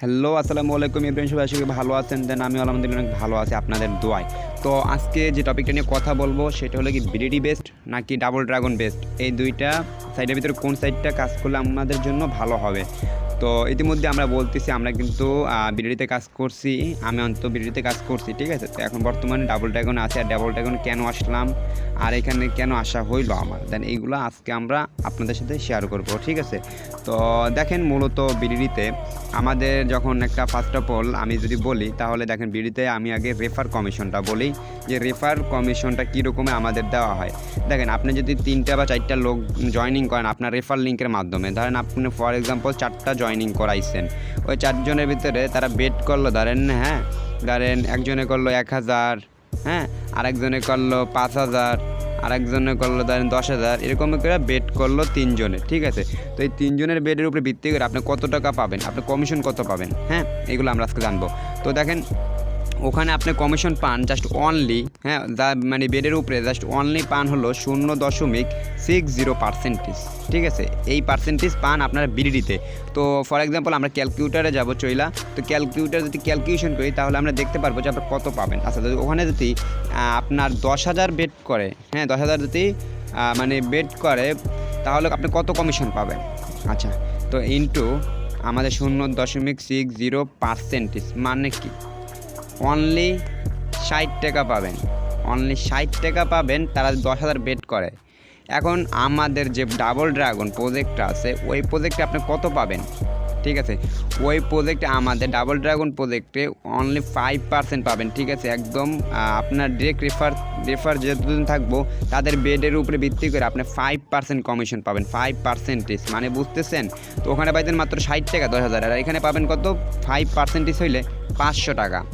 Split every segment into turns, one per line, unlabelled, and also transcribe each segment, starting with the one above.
Hello, আসসালামু আলাইকুম ইব্রাহিম সবাই আশা ভালো আছেন। দেন আমি আলহামদুলিল্লাহ অনেক ভালো আছি আপনাদের দোয়ায়। তো আজকে যে টপিকটা নিয়ে কথা বলব, সেটা হলো কি বিডিডি বেস্ট নাকি ডাবল ড্রাগন বেস্ট এই দুইটা সাইডের ভিতরে কোন সাইডটা কাজ করলে আমাদের জন্য ভালো হবে? তো ইতিমধ্যে আমরা বলতেছি, আমরা কিন্তু বিডিডিতে কাজ করছি। আমি অন্তত বিডিডিতে কাজ করছি, ঠিক আছে? তো এখন বর্তমানে ডাবল ড্রাগন আছে আর ডাবল ড্রাগন কেন আসলাম? আর এখানে কেন আসা হইল আমার? দেন এইগুলো আজকে আমরা আপনাদের সাথে শেয়ার করব, ঠিক আছে? তো দেখেন মূলত বিডিডিতে আমাদের যখন একটা ফার্স্ট অফ অল আমি যদি বলি, তাহলে দেখেন বিডিতে আমি আগে রেফার কমিশনটা বলি। যে রেফার কমিশনটা কীরকমে আমাদের দেওয়া হয়? দেখেন, আপনি যদি তিনটা বা চারটা লোক জয়নিং করেন আপনার রেফার লিঙ্কের মাধ্যমে, ধরেন আপনি ফর এক্সাম্পল চারটা জয়নিং করাইছেন। ওই চারজনের ভিতরে তারা বেট করল, ধরেন হ্যাঁ ধরেন, একজনে করল এক হাজার হ্যাঁ আরেকজনে করল পাঁচ হাজার, আরেকজনে করল ধরেন দশ হাজার, এরকম করে বেট করল তিনজনে, ঠিক আছে? তো এই তিনজনের বেডের উপরে ভিত্তি করে আপনি কত টাকা পাবেন? আপনি কমিশন কত পাবেন? হ্যাঁ এগুলো আমরা আজকে জানব। তো দেখেন ওখানে আপনি কমিশন পান জাস্ট অনলি হ্যাঁ যা মানে বেডের উপরে জাস্ট অনলি পান হলো শূন্য দশমিক সিক্স জিরো পার্সেন্টেজ ঠিক আছে? এই পার্সেন্টেজ পান আপনার বিডিডিতে। তো ফর এক্সাম্পল আমরা ক্যালকুলেটারে যাব চইলা, তো ক্যালকুলেটার যদি ক্যালকুলেশন করি, তাহলে আমরা দেখতে পারব যে আপনার কত পাবেন। আচ্ছা যদি ওখানে যদি আপনার দশ হাজার বেড করে হ্যাঁ দশ হাজার যদি মানে বেড করে, তাহলে আপনি কত কমিশন পাবেন? আচ্ছা তো ইন্টু আমাদের শূন্য দশমিক সিক্স জিরো পার্সেন্টেজ মানে কি? অনলি ষাট টাকা পাবেন। অনলি ষাট টাকা পাবেন, তারা দশ হাজার বেড করে। এখন আমাদের যে ডাবল ড্রাগন প্রজেক্টটা আছে, ওই প্রজেক্টে আপনি কত পাবেন? ঠিক আছে? ওই প্রজেক্টে আমাদের ডাবল ড্রাগন প্রজেক্টে অনলি ফাইভ পার্সেন্ট পাবেন, ঠিক আছে? একদম আপনার ডিরেক্ট রেফার রেফার যতদিন থাকব, তাদের বেডের উপরে ভিত্তি করে আপনি ফাইভ পার্সেন্ট কমিশন পাবেন ফাইভ পার্সেন্টেজ মানে বুঝতেছেন? তো ওখানে পাইতেন মাত্র ষাট টাকা, দশ হাজার। আর এখানে পাবেন কত? ফাইভ পার্সেন্টেজ হইলে পাঁচশো টাকা।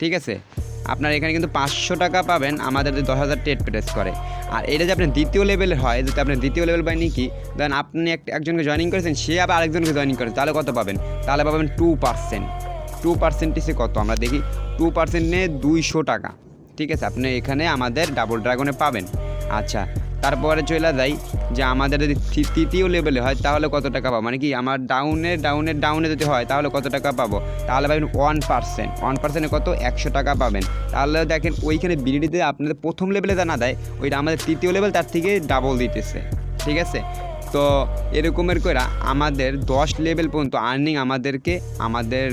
ঠিক আছে? আপনার এখানে কিন্তু পাঁচশো টাকা পাবেন আমাদের দশ হাজার টেট প্রেস করে। আর এটা যে আপনার দ্বিতীয় লেভেলের হয় যদি আপনার দ্বিতীয় লেভেল পাই কি দেন আপনি এক একজনকে জয়েনিং করেছেন, সে আবার আরেকজনকে জয়েনিং করেন তাহলে কত পাবেন? তাহলে পাবেন টু পার্সেন্ট টু পার্সেন্টেজে কত? আমরা দেখি টু পার্সেন্টে দুইশো টাকা। ঠিক আছে, আপনি এখানে আমাদের ডাবল ড্রাগনে পাবেন। আচ্ছা তারপরে চলে যাই যে আমাদের যদি তৃতীয় লেভেলে হয়, তাহলে কত টাকা পাবো? মানে কি, আমার ডাউনে ডাউনে ডাউনে যদি হয়, তাহলে কত টাকা পাবো? তাহলে পাবেন ওয়ান পার্সেন্ট ওয়ান পার্সেন্টে কত? একশো টাকা পাবেন। তাহলে দেখেন ওইখানে বিডিডিতে আপনাদের প্রথম লেভেলে যা না দেয়, ওইটা আমাদের তৃতীয় লেভেল তার থেকে ডাবল দিতেছে। ঠিক আছে? তো এরকমের করে আমাদের দশ লেভেল পর্যন্ত আর্নিং আমাদেরকে, আমাদের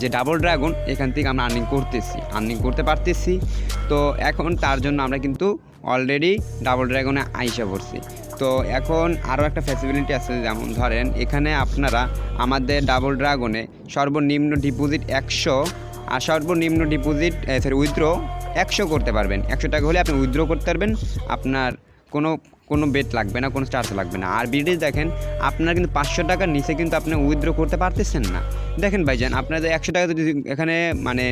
যে ডাবল ড্রাগন এখান থেকে আমরা আর্নিং করতেছি। আর্নিং করতে পারতেছি। তো এখন তার জন্য আমরা কিন্তু অলরেডি ডাবল ড্রাগনে আইসা পড়ছি। তো এখন আরও একটা ফ্যাসিলিটি আছে, যেমন ধরেন এখানে আপনারা আমাদের ডাবল ড্রাগনে সর্বনিম্ন ডিপোজিট একশো আর সর্বনিম্ন ডিপোজিট সরি উইথড্র একশো করতে পারবেন। একশো টাকা হলে আপনি উইথড্র করতে পারবেন। আপনার কোনো কোনো বেট লাগবে না, কোনো চার্জ লাগবে না। আর বিডি দেখেন, আপনার কিন্তু পাঁচশো টাকার নিচে কিন্তু আপনি উইথড্র করতে পারতেছেন না। দেখেন ভাইজান, আপনাদের একশো টাকা যদি এখানে মানে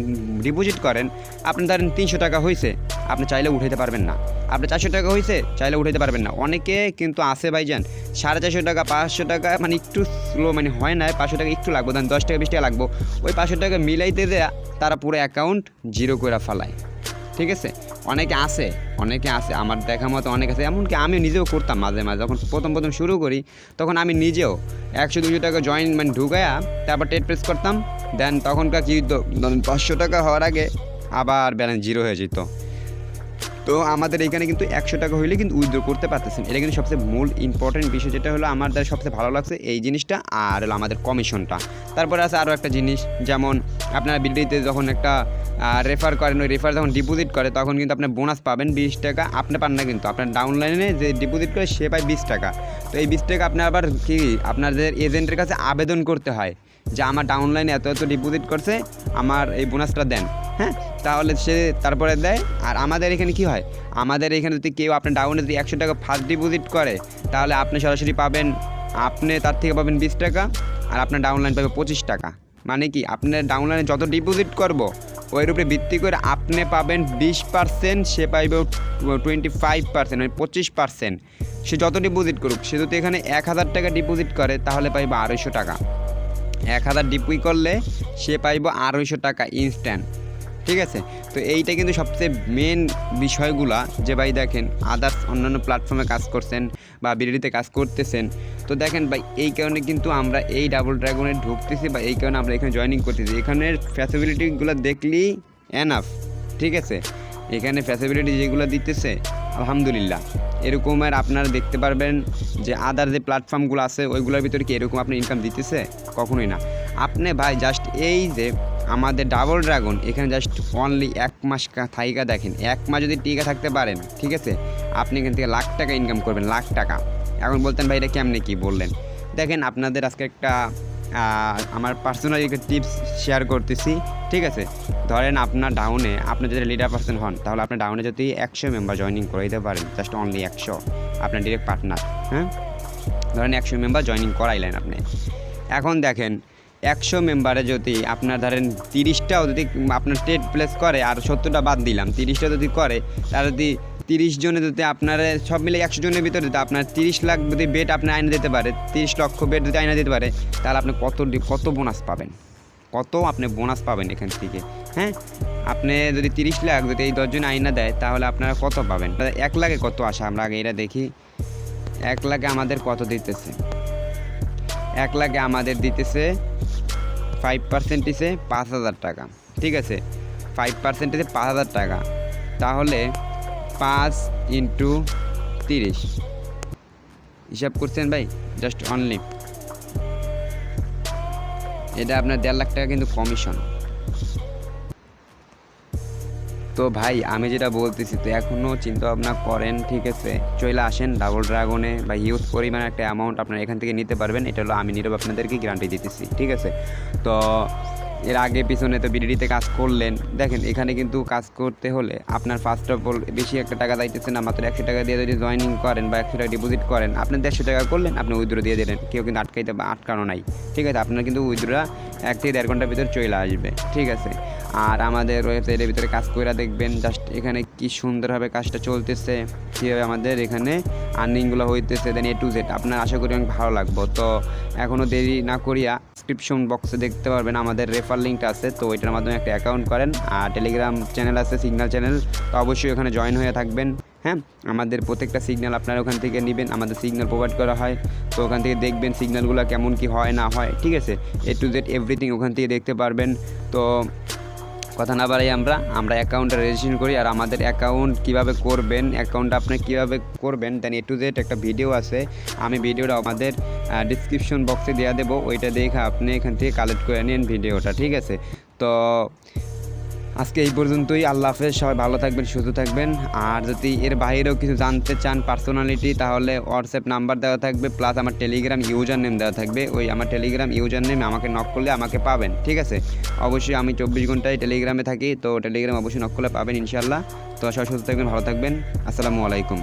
ডিপোজিট করেন, আপনি ধরেন তিনশো টাকা হয়েছে আপনি চাইলে উঠাইতে পারবেন না। আপনি চারশো টাকা হয়েছে চাইলে উঠাইতে পারবেন না। অনেকে কিন্তু আছে ভাইজান, সাড়ে চারশো টাকা, পাঁচশো টাকা মানে একটু স্লো মানে হয় না, পাঁচশো টাকা একটু লাগবে, ধরেন দশ টাকা, বিশ টাকা লাগবো। ওই পাঁচশো টাকা মিলাইতে দেয়া তারা পুরো অ্যাকাউন্ট জিরো করে ফেলায়। ঠিক আছে? অনেকে আছে অনেকে আছে, আমার দেখা মতো অনেক আছে। এমনকি আমি নিজেও করতাম মাঝে মাঝে। যখন প্রথম প্রথম শুরু করি, তখন আমি নিজেও একশো, দুশো টাকা জয়েন মানে ঢুকায়া তারপর টেট প্রেস করতাম। দেন তখনকার কি পাঁচশো টাকা হওয়ার আগে আবার ব্যালেন্স জিরো হয়ে যেত। তো আমাদের এখানে কিন্তু একশো টাকা হইলে কিন্তু উইথড্র করতে পারতেছেন। এটা কিন্তু সবচেয়ে মূল ইম্পর্টেন্ট বিষয়, যেটা হলো আমার দ্বারা সবচেয়ে ভালো লাগছে এই জিনিসটা আর হলো আমাদের কমিশনটা তারপরে আছে আরও একটা জিনিস, যেমন আপনার বিডিতে যখন একটা রেফার করেন, ওই রেফার যখন ডিপোজিট করে, তখন কিন্তু আপনার বোনাস পাবেন বিশ টাকা, আপনি পান না কিন্তু। আপনার ডাউনলাইনে যে ডিপোজিট করে সে পায় বিশ টাকা। তো এই বিশ টাকা আপনার আবার কি, আপনাদের এজেন্টের কাছে আবেদন করতে হয়। যে আমার ডাউনলাইনে এত এত ডিপোজিট করছে, আমার এই বোনাসটা দেন হ্যাঁ? তাহলে সে তারপরে দেয়, আর আমাদের এখানে কি হয়? আমাদের এখানে যদি কেউ আপনার ডাউনে যদি একশো টাকা ফার্স্ট ডিপোজিট করে, তাহলে আপনি সরাসরি পাবেন, আপনি তার থেকে পাবেন বিশ টাকা, আর আপনার ডাউনলাইন পাবে পঁচিশ টাকা। মানে কি? আপনার ডাউনলাইনে যত ডিপোজিট করব ওইর উপরে ভিত্তি করে আপনি পাবেন বিশ পার্সেন্ট সে পাইবে টোয়েন্টি ফাইভ পার্সেন্ট মানে পঁচিশ পার্সেন্ট সে যত ডিপোজিট করুক, সে যদি এখানে এক হাজার টাকা ডিপোজিট করে, তাহলে পাইবে আড়াইশো টাকা। এক হাজার ডিপুই করলে সে পাইব আড়াইশো টাকা ইনস্ট্যান্ট ঠিক আছে? তো এইটা কিন্তু সবচেয়ে মেন বিষয়গুলা যে ভাই দেখেন আদার্স অন্যান্য প্ল্যাটফর্মে কাজ করছেন বা বিডিতে কাজ করতেছেন। তো দেখেন ভাই, এই কারণে কিন্তু আমরা এই ডাবল ড্রাগনে ঢুকতেছি বা এই কারণে আমরা এখানে জয়েনিং করতেছি। এখানের ফ্যাসিলিটিগুলো দেখলেই এনাফ ঠিক আছে? এখানে ফ্যাসিলিটি যেগুলো দিতেছে আলহামদুলিল্লাহ। এরকম আর আপনারা দেখতে পারবেন যে আদার যে প্ল্যাটফর্মগুলো আছে, ওইগুলোর ভিতরে কি এরকম আপনি ইনকাম দিতেছে? কখনোই না। আপনি ভাই জাস্ট এই যে আমাদের ডাবল ড্রাগন এখানে জাস্ট অনলি এক মাস থাইকা দেখেন। এক মাস যদি টিকা থাকতে পারেন, ঠিক আছে? আপনি এখান থেকে লাখ টাকা ইনকাম করবেন, লাখ টাকা। এখন বলতেন ভাই এটা কেমনে কি বললেন? দেখেন আপনাদের আজকে একটা আমার পার্সোনাল টিপস শেয়ার করতেছি, ঠিক আছে? ধরেন আপনার ডাউনে আপনি যদি লিডার পার্সন হন, তাহলে আপনার ডাউনে যদি একশো মেম্বার জয়েনিং করে দিতে পারেন জাস্ট অনলি একশো, আপনার ডিরেক্ট পার্টনার হ্যাঁ? ধরেন একশো মেম্বার জয়েনিং করাইলেন আপনি। এখন দেখেন, একশো মেম্বারে যদি আপনার ধরেন তিরিশটাও যদি আপনার টেট প্লেস করে, আর সত্তরটা বাদ দিলাম, তিরিশটা যদি করে তার যদি তিরিশ জনে যদি আপনার সব মিলে একশো জনের ভিতরে যদি আপনার তিরিশ লাখ যদি বেড আপনি আইনে দিতে পারে, তিরিশ লক্ষ বেড যদি আইনে দিতে পারে, তাহলে আপনি কত কত বোনাস পাবেন? কত আপনি বোনাস পাবেন এখান থেকে? হ্যাঁ? আপনি যদি তিরিশ লাখ যদি এই দশজন আইনা দেয়, তাহলে আপনারা কত পাবেন? এক লাখে কত আসে? আমরা আগে এটা দেখি। এক লাখে আমাদের কত দিতেছে? এক লাখে আমাদের দিতেছে ফাইভ পার্সেন্টেজে পাঁচ হাজার টাকা। ঠিক আছে? ফাইভ পার্সেন্টেজে পাঁচ হাজার টাকা। তাহলে পাঁচ ইন্টু তিরিশ। হিসাব করছেন ভাই জাস্ট অনলি এটা আপনার দেড় লাখ টাকা কিন্তু কমিশন তো ভাই, আমি যেটা বলতেছি, তো এখনও চিন্তা ভাবনা করেন, ঠিক আছে? চলে আসেন ডাবল ড্রাগনে বা হিউজ পরিমাণে একটা অ্যামাউন্ট আপনারা এখান থেকে নিতে পারবেন, এটা হলো আমি নীরব আপনাদেরকে গ্যারান্টি দিতেছি, ঠিক আছে? তো এর আগে পিছনে তো বিডিডিতে কাজ করলেন। দেখেন, এখানে কিন্তু কাজ করতে হলে আপনার ফার্স্ট অফ অল বেশি একটা টাকা যাইতেছে না, মাত্র একশো টাকা দিয়ে যদি জয়েনিং করেন বা একশো টাকা ডিপোজিট করেন, আপনি দেড়শো টাকা করলেন, আপনি উইথড্র দিয়ে দিলেন। কেউ কিন্তু আটকাইতে আটকানো নাই। ঠিক আছে, আপনার কিন্তু উইথড্রটা এক থেকে দেড় ঘণ্টার ভিতরে চলে আসবে। ঠিক আছে, আর আমাদের ওয়েবসাইটের ভিতরে কাজ করে দেখবেন জাস্ট এখানে কি সুন্দরভাবে কাজটা চলতেছে, কীভাবে আমাদের এখানে আর্নিংগুলো হইতেছে দেন এ টু জেড আপনার আশা করি অনেক ভালো লাগবো। তো এখনও দেরি না করিয়া ডিসক্রিপশন বক্সে দেখতে পারবেন আমাদের রেফার লিঙ্কটা আছে, তো ওইটার মাধ্যমে একটা অ্যাকাউন্ট করেন। আর টেলিগ্রাম চ্যানেল আছে সিগন্যাল চ্যানেল তো অবশ্যই ওখানে জয়েন হয়ে থাকবেন হ্যাঁ? আমাদের প্রত্যেকটা সিগনাল আপনারা ওখান থেকে নেবেন, আমাদের সিগনাল প্রোভাইড করা হয়, তো ওখান থেকে দেখবেন সিগনালগুলো কেমন কি হয়, না হয়, ঠিক আছে? এ টু জেড এভরিথিং ওখান থেকে দেখতে পারবেন, তো কথা না বাড়াই আমরা আমরা অ্যাকাউন্টটা রেজিস্ট্রেশন করি আর আমাদের অ্যাকাউন্ট কীভাবে করবেন অ্যাকাউন্ট আপনি কীভাবে করবেন দেন এ টু জেড একটা ভিডিও আছে, আমি ভিডিওটা আমাদের ডিসক্রিপশন বক্সে দেওয়া দেবো, ওইটা দেখে আপনি এখান থেকে কালেক্ট করে নিন ভিডিওটা ঠিক আছে? তো আজকে এই পর্যন্তই। আল্লাহ হাফেজ, সবাই ভালো থাকবেন, সুস্থ থাকবেন। আর যদি এর বাইরেও কিছু জানতে চান পার্সোনালিটি তাহলে হোয়াটসঅ্যাপ নাম্বার দেওয়া থাকবে প্লাস আমার টেলিগ্রাম ইউজার নেম দেওয়া থাকবে। ওই আমার টেলিগ্রাম ইউজার নেম আমাকে নক করলে আমাকে পাবেন, ঠিক আছে? অবশ্যই আমি চব্বিশ ঘন্টায় টেলিগ্রামে থাকি, তো টেলিগ্রাম অবশ্যই নক করলে পাবেন ইনশাল্লাহ তো সবাই সুস্থ থাকবেন, ভালো থাকবেন। আসসালামু আলাইকুম।